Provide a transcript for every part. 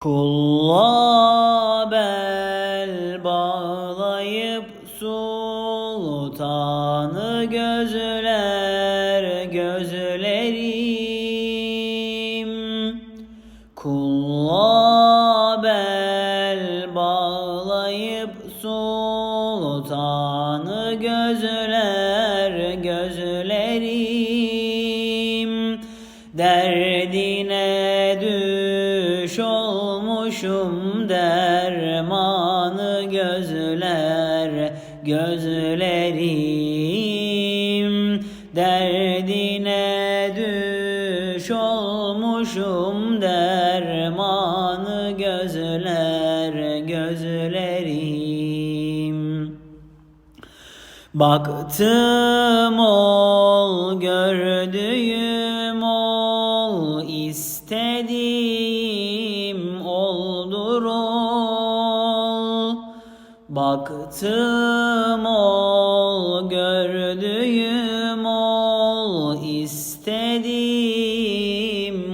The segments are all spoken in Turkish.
Kulla bel bağlayıp sultanı gözler gözlerim. Kulla bel bağlayıp sultanı gözler gözlerim. Derdine olmuşum dermanı gözler gözlerim. Derdine düş olmuşum dermanı gözler gözlerim. Baktım ol gördüğüm istediğim oldur ol Baktım ol gördüğüm ol istediğim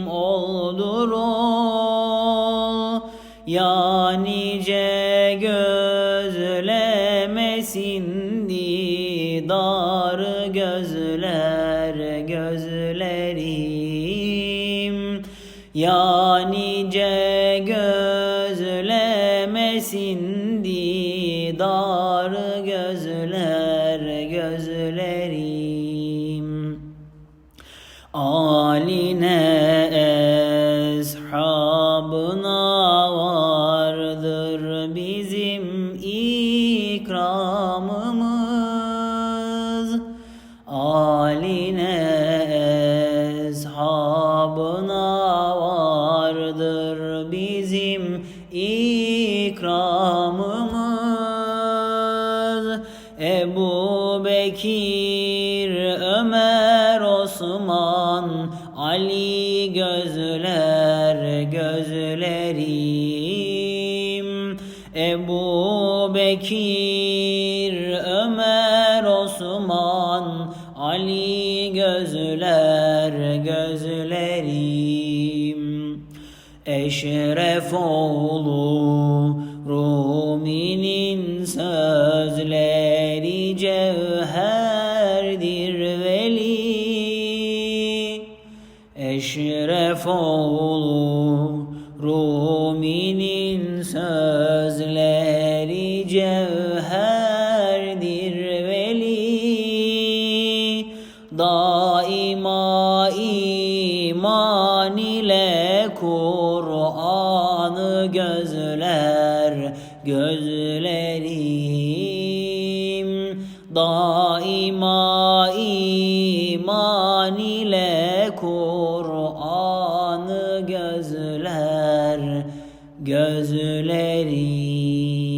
oldur ol Ya nice gözlemesin didar gözler gözlerim Ya nice gözlemesin didar gözler gözlerim. Aline eshabına Ebu Bekir, Ömer, Osman, Ali gözler gözlerim. Ebu Bekir, Ömer, Osman, Ali gözler gözlerim. Eşref oğlu Oğlu Rumi'nin sözleri cevherdir veli. Daima iman ile Kur'an'ı gözler gözlerim. Daima iman ile Kur'an'ı gözler gözlerim